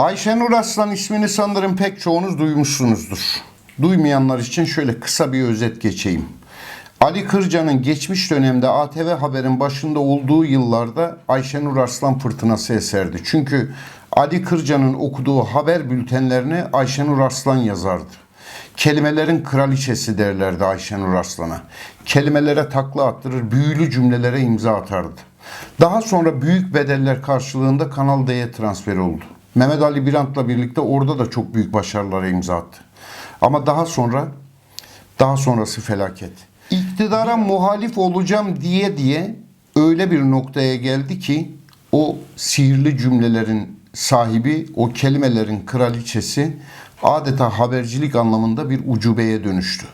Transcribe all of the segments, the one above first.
Ayşenur Aslan ismini sanırım pek çoğunuz duymuşsunuzdur. Duymayanlar için şöyle kısa bir özet geçeyim. Ali Kırca'nın geçmiş dönemde ATV Haber'in başında olduğu yıllarda Ayşenur Arslan fırtınası eserdi. Çünkü Ali Kırca'nın okuduğu haber bültenlerini Ayşenur Arslan yazardı. Kelimelerin kraliçesi derlerdi Ayşenur Arslan'a. Kelimelere takla attırır, büyülü cümlelere imza atardı. Daha sonra büyük bedeller karşılığında Kanal D'ye transfer oldu. Mehmet Ali Birant'la birlikte orada da çok büyük başarılara imza attı. Ama daha sonra daha sonrası felaket. İktidara muhalif olacağım diye diye öyle bir noktaya geldi ki o sihirli cümlelerin sahibi, o kelimelerin kraliçesi adeta habercilik anlamında bir ucubeye dönüştü.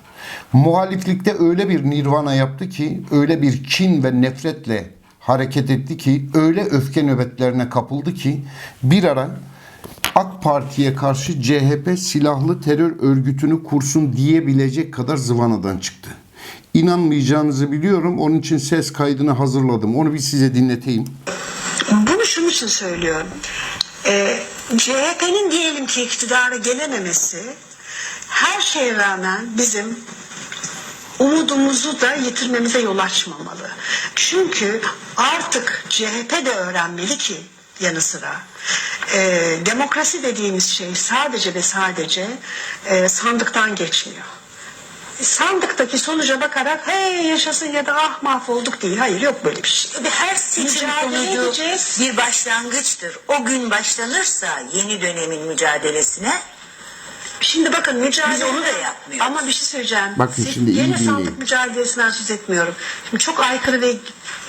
Muhaliflikte öyle bir nirvana yaptı ki, öyle bir kin ve nefretle hareket etti ki, öyle öfke nöbetlerine kapıldı ki bir ara Parti'ye karşı CHP silahlı terör örgütünü kursun diyebilecek kadar zıvanadan çıktı. İnanmayacağınızı biliyorum. Onun için ses kaydını hazırladım. Onu bir size dinleteyim. Bunu şunun için söylüyorum. Ee, CHP'nin diyelim ki iktidara gelememesi her şeye rağmen bizim umudumuzu da yitirmemize yol açmamalı. Çünkü artık CHP de öğrenmeli ki yanı sıra e, demokrasi dediğimiz şey sadece ve sadece e, sandıktan geçmiyor. Sandıktaki sonuca bakarak hey yaşasın ya da ah mahvolduk değil. Hayır yok böyle bir şey. Her seçim Mücadele sonucu edeceğiz. bir başlangıçtır. O gün başlanırsa yeni dönemin mücadelesine Şimdi bakın mücadele... Biz onu da yapmıyoruz. Ama bir şey söyleyeceğim. Bakın Siz şimdi iyi Yine dinleyin. sandık mücadelesinden söz etmiyorum. Şimdi çok aykırı ve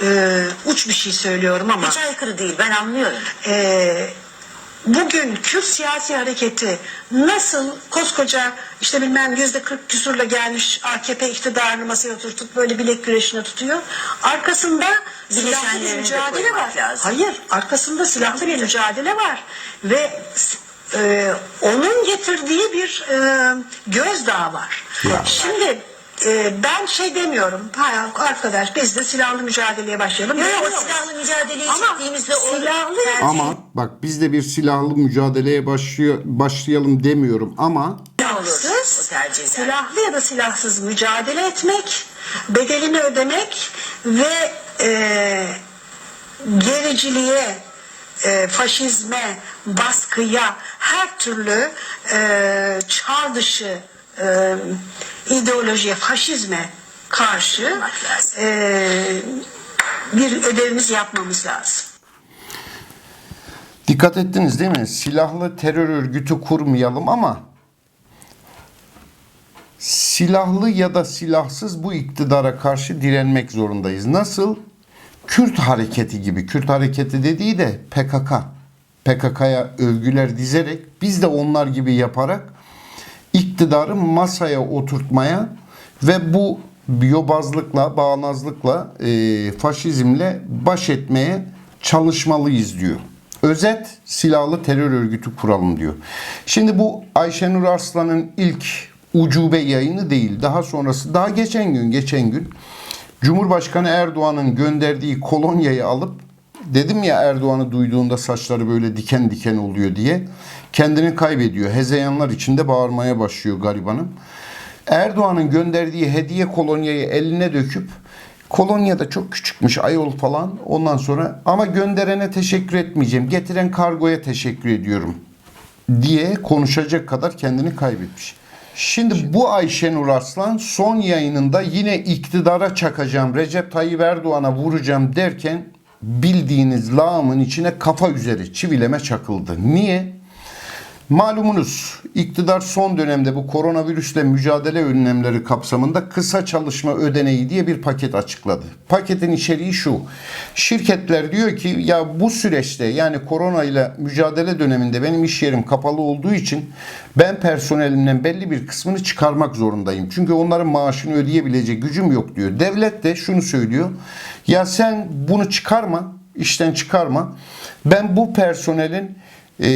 e, uç bir şey söylüyorum ama... hiç aykırı değil ben anlıyorum. e, bugün Kürt siyasi hareketi nasıl koskoca işte bilmem yüzde 40 küsurla gelmiş AKP iktidarını masaya oturtup böyle bilek güreşine tutuyor. Arkasında silahlı bir mücadele var. lazım. Hayır arkasında silahlı bir mücadele var. Ve e, onun getirdiği bir e, gözdağı var. Ya. Şimdi e, ben şey demiyorum. Ha, arkadaş biz de silahlı mücadeleye başlayalım. Yok yok silahlı mücadeleye Ama çıktığımızda o silahlı- Ama bak biz de bir silahlı mücadeleye başlıyor, başlayalım demiyorum ama silahsız, silahlı ya da silahsız mücadele etmek, bedelini ödemek ve e, gericiliğe, e, faşizme, baskıya, her türlü e, çağ dışı e, ideolojiye, faşizme karşı e, bir ödevimiz yapmamız lazım. dikkat ettiniz değil mi? Silahlı terör örgütü kurmayalım ama silahlı ya da silahsız bu iktidara karşı direnmek zorundayız. Nasıl? Kürt hareketi gibi. Kürt hareketi dediği de PKK. PKK'ya övgüler dizerek biz de onlar gibi yaparak iktidarı masaya oturtmaya ve bu biyobazlıkla, bağnazlıkla, e, faşizmle baş etmeye çalışmalıyız diyor. Özet silahlı terör örgütü kuralım diyor. Şimdi bu Ayşenur Arslan'ın ilk ucube yayını değil. Daha sonrası daha geçen gün geçen gün Cumhurbaşkanı Erdoğan'ın gönderdiği kolonyayı alıp dedim ya Erdoğan'ı duyduğunda saçları böyle diken diken oluyor diye kendini kaybediyor. Hezeyanlar içinde bağırmaya başlıyor garibanım. Erdoğan'ın gönderdiği hediye kolonyayı eline döküp kolonya da çok küçükmüş ayol falan ondan sonra ama gönderene teşekkür etmeyeceğim getiren kargoya teşekkür ediyorum diye konuşacak kadar kendini kaybetmiş. Şimdi bu Ayşenur Arslan son yayınında yine iktidara çakacağım, Recep Tayyip Erdoğan'a vuracağım derken bildiğiniz lağımın içine kafa üzeri çivileme çakıldı. Niye? Malumunuz iktidar son dönemde bu koronavirüsle mücadele önlemleri kapsamında kısa çalışma ödeneği diye bir paket açıkladı. Paketin içeriği şu. Şirketler diyor ki ya bu süreçte yani korona ile mücadele döneminde benim iş yerim kapalı olduğu için ben personelimden belli bir kısmını çıkarmak zorundayım. Çünkü onların maaşını ödeyebilecek gücüm yok diyor. Devlet de şunu söylüyor. Ya sen bunu çıkarma, işten çıkarma. Ben bu personelin e,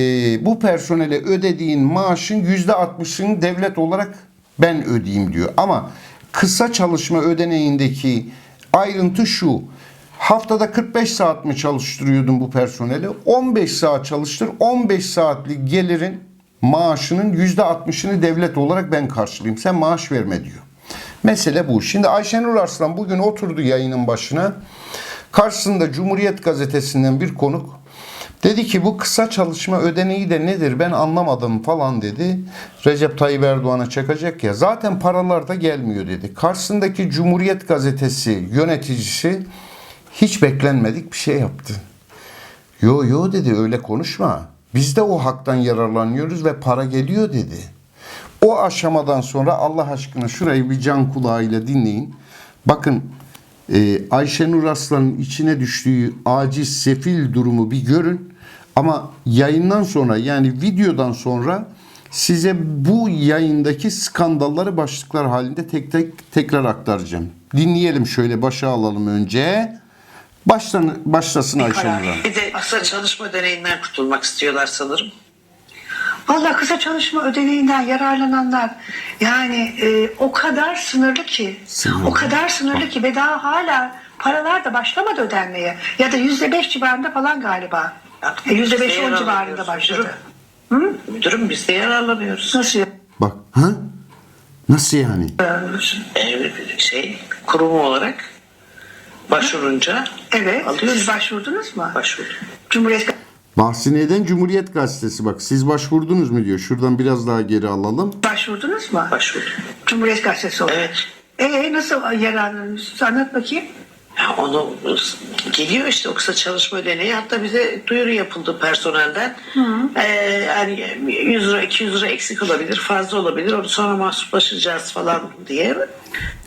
bu personele ödediğin maaşın yüzde 60'ını devlet olarak ben ödeyeyim diyor. Ama kısa çalışma ödeneğindeki ayrıntı şu. Haftada 45 saat mi çalıştırıyordun bu personeli? 15 saat çalıştır. 15 saatlik gelirin maaşının %60'ını devlet olarak ben karşılayayım. Sen maaş verme diyor. Mesele bu. Şimdi Ayşenur Arslan bugün oturdu yayının başına. Karşısında Cumhuriyet Gazetesi'nden bir konuk Dedi ki bu kısa çalışma ödeneği de nedir ben anlamadım falan dedi. Recep Tayyip Erdoğan'a çakacak ya zaten paralar da gelmiyor dedi. Karşısındaki Cumhuriyet Gazetesi yöneticisi hiç beklenmedik bir şey yaptı. Yo yo dedi öyle konuşma. Biz de o haktan yararlanıyoruz ve para geliyor dedi. O aşamadan sonra Allah aşkına şurayı bir can kulağıyla dinleyin. Bakın e, Ayşenur Aslan'ın içine düştüğü aciz sefil durumu bir görün. Ama yayından sonra yani videodan sonra size bu yayındaki skandalları başlıklar halinde tek tek tekrar aktaracağım. Dinleyelim şöyle başa alalım önce. Baştan, başlasın Ayşenur Hanım. Bir de kısa çalışma deneyinden kurtulmak istiyorlar sanırım. Vallahi kısa çalışma ödeneğinden yararlananlar yani e, o kadar sınırlı ki Sınırlı. o kadar sınırlı ki ve daha hala paralar da başlamadı ödenmeye ya da yüzde beş civarında falan galiba. E, Yüzde beş on civarında başladı. Müdürüm biz de yararlanıyoruz. Nasıl Bak ha? Nasıl yani? Ee, şey kurumu olarak başvurunca Evet alıyoruz. siz başvurdunuz mu? Başvurdum. Cumhuriyet Bahsi neden Cumhuriyet Gazetesi bak siz başvurdunuz mu diyor. Şuradan biraz daha geri alalım. başvurdunuz mu? Başvurdum. Cumhuriyet Gazetesi olarak. Evet. Ee, nasıl yararlanıyorsunuz? Anlat bakayım. Ya onu geliyor işte o kısa çalışma ödeneği. Hatta bize duyuru yapıldı personelden. Ee, yani 100 lira 200 lira eksik olabilir fazla olabilir. Onu sonra mahsuplaşacağız falan diye.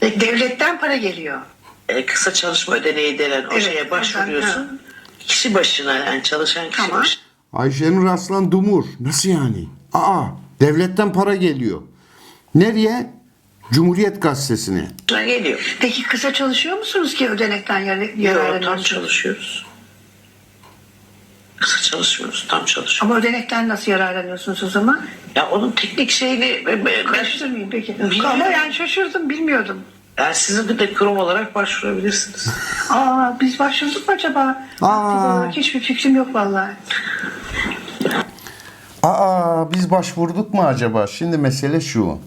Ve Devletten para geliyor. e, kısa çalışma ödeneği denen o Evet, şeye başvuruyorsun. Kişi başına yani çalışan kişi Tamam. başına. Ayşenur Aslan Dumur. Nasıl yani? Aa devletten para geliyor. Nereye? Cumhuriyet Gazetesi'ne. geliyor. Peki kısa çalışıyor musunuz ki ödenekten Yok tam yararlanıyorsunuz? çalışıyoruz. Kısa çalışmıyoruz tam çalışıyoruz. Ama ödenekten nasıl yararlanıyorsunuz o zaman? Ya onun teknik şeyini ben, ben, Karıştırmayayım peki. Bilmiyorum. Ama yani şaşırdım bilmiyordum. yani sizin de kurum olarak başvurabilirsiniz. Aa biz başvurduk mu acaba? Aa. Aktif olarak Hiçbir fikrim yok vallahi. Aa biz başvurduk mu acaba? Şimdi mesele şu.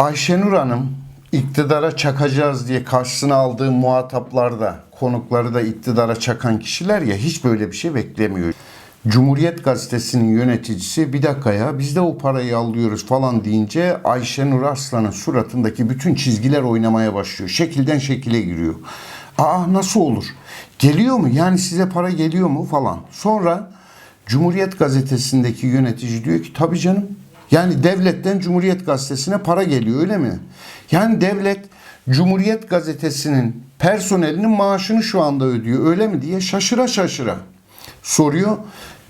Ayşenur Hanım iktidara çakacağız diye karşısına aldığı muhataplarda, konukları da iktidara çakan kişiler ya hiç böyle bir şey beklemiyor. Cumhuriyet Gazetesi'nin yöneticisi bir dakika ya biz de o parayı alıyoruz falan deyince Ayşenur Arslan'ın suratındaki bütün çizgiler oynamaya başlıyor. Şekilden şekile giriyor. Aa nasıl olur? Geliyor mu? Yani size para geliyor mu falan. Sonra Cumhuriyet Gazetesi'ndeki yönetici diyor ki tabii canım. Yani devletten Cumhuriyet Gazetesi'ne para geliyor öyle mi? Yani devlet Cumhuriyet Gazetesi'nin personelinin maaşını şu anda ödüyor öyle mi diye şaşıra şaşıra soruyor.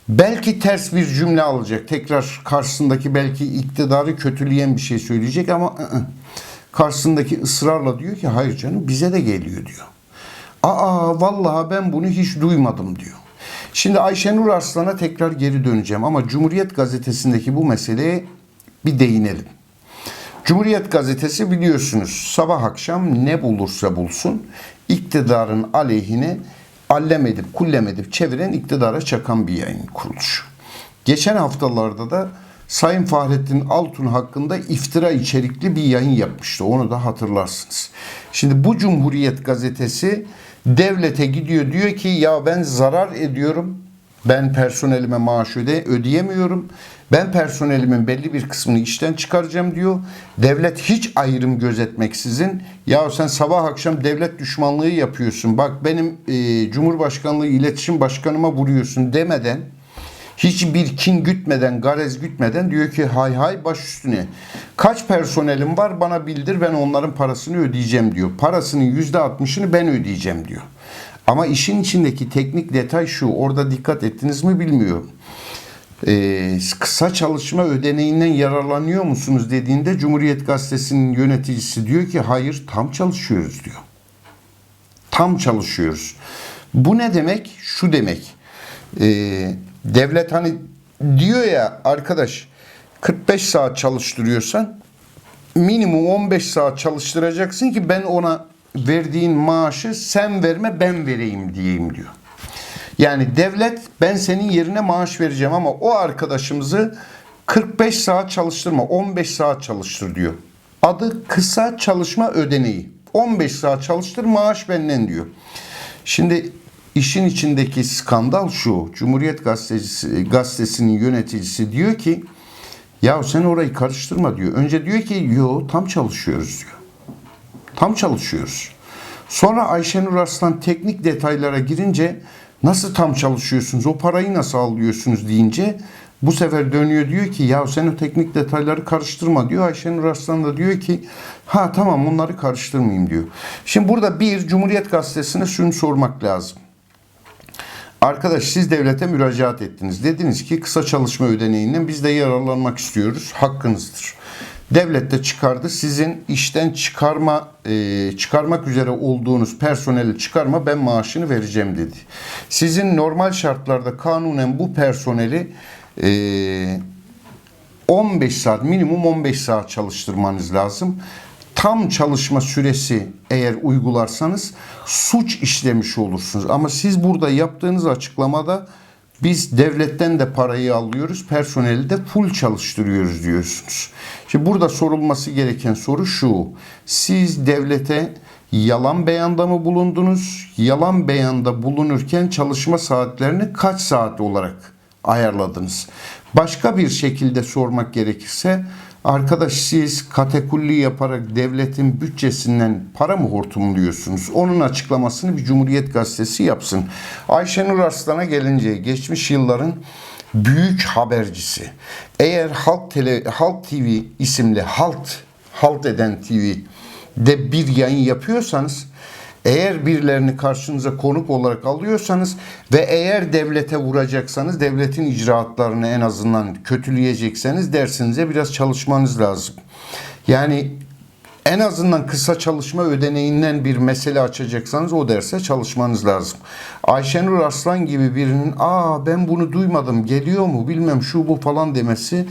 Belki ters bir cümle alacak. Tekrar karşısındaki belki iktidarı kötüleyen bir şey söyleyecek ama ı-ı. karşısındaki ısrarla diyor ki hayır canım bize de geliyor diyor. Aa vallahi ben bunu hiç duymadım diyor. Şimdi Ayşenur Arslan'a tekrar geri döneceğim ama Cumhuriyet Gazetesi'ndeki bu meseleye bir değinelim. Cumhuriyet Gazetesi biliyorsunuz sabah akşam ne bulursa bulsun iktidarın aleyhine allem edip kullem edip çeviren iktidara çakan bir yayın kuruluşu. Geçen haftalarda da Sayın Fahrettin Altun hakkında iftira içerikli bir yayın yapmıştı. Onu da hatırlarsınız. Şimdi bu Cumhuriyet Gazetesi devlete gidiyor diyor ki ya ben zarar ediyorum. Ben personelime maaş öde, ödeyemiyorum. Ben personelimin belli bir kısmını işten çıkaracağım diyor. Devlet hiç ayrım gözetmeksizin ya sen sabah akşam devlet düşmanlığı yapıyorsun. Bak benim e, Cumhurbaşkanlığı iletişim başkanıma vuruyorsun demeden hiçbir kin gütmeden, garez gütmeden diyor ki hay hay baş üstüne. Kaç personelim var bana bildir ben onların parasını ödeyeceğim diyor. Parasının yüzde altmışını ben ödeyeceğim diyor. Ama işin içindeki teknik detay şu orada dikkat ettiniz mi bilmiyorum. Ee, kısa çalışma ödeneğinden yararlanıyor musunuz dediğinde Cumhuriyet Gazetesi'nin yöneticisi diyor ki hayır tam çalışıyoruz diyor. Tam çalışıyoruz. Bu ne demek? Şu demek. Ee, devlet hani diyor ya arkadaş 45 saat çalıştırıyorsan minimum 15 saat çalıştıracaksın ki ben ona verdiğin maaşı sen verme ben vereyim diyeyim diyor. Yani devlet ben senin yerine maaş vereceğim ama o arkadaşımızı 45 saat çalıştırma 15 saat çalıştır diyor. Adı kısa çalışma ödeneği. 15 saat çalıştır maaş benden diyor. Şimdi işin içindeki skandal şu. Cumhuriyet Gazetesi, gazetesinin yöneticisi diyor ki ya sen orayı karıştırma diyor. Önce diyor ki yo tam çalışıyoruz diyor. Tam çalışıyoruz. Sonra Ayşenur Arslan teknik detaylara girince nasıl tam çalışıyorsunuz, o parayı nasıl alıyorsunuz deyince bu sefer dönüyor diyor ki ya sen o teknik detayları karıştırma diyor. Ayşenur Arslan da diyor ki ha tamam bunları karıştırmayayım diyor. Şimdi burada bir Cumhuriyet Gazetesi'ne şunu sormak lazım. Arkadaş siz devlete müracaat ettiniz. Dediniz ki kısa çalışma ödeneğinden biz de yararlanmak istiyoruz. Hakkınızdır. Devlet de çıkardı. Sizin işten çıkarma e, çıkarmak üzere olduğunuz personeli çıkarma ben maaşını vereceğim dedi. Sizin normal şartlarda kanunen bu personeli e, 15 saat minimum 15 saat çalıştırmanız lazım. Tam çalışma süresi eğer uygularsanız suç işlemiş olursunuz. Ama siz burada yaptığınız açıklamada biz devletten de parayı alıyoruz, personeli de full çalıştırıyoruz diyorsunuz. Şimdi burada sorulması gereken soru şu. Siz devlete yalan beyanda mı bulundunuz? Yalan beyanda bulunurken çalışma saatlerini kaç saat olarak ayarladınız? Başka bir şekilde sormak gerekirse arkadaş siz katekulli yaparak devletin bütçesinden para mı hortumluyorsunuz? Onun açıklamasını bir Cumhuriyet Gazetesi yapsın. Ayşenur Arslan'a gelince geçmiş yılların büyük habercisi. Eğer Halk, Tele, Halk TV isimli Halt, Halt eden TV de bir yayın yapıyorsanız eğer birilerini karşınıza konuk olarak alıyorsanız ve eğer devlete vuracaksanız devletin icraatlarını en azından kötüleyecekseniz dersinize biraz çalışmanız lazım. Yani en azından kısa çalışma ödeneğinden bir mesele açacaksanız o derse çalışmanız lazım. Ayşenur Arslan gibi birinin aa ben bunu duymadım geliyor mu bilmem şu bu falan demesi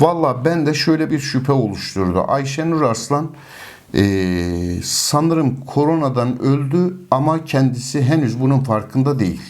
valla ben de şöyle bir şüphe oluşturdu. Ayşenur Arslan ee, sanırım koronadan öldü ama kendisi henüz bunun farkında değil.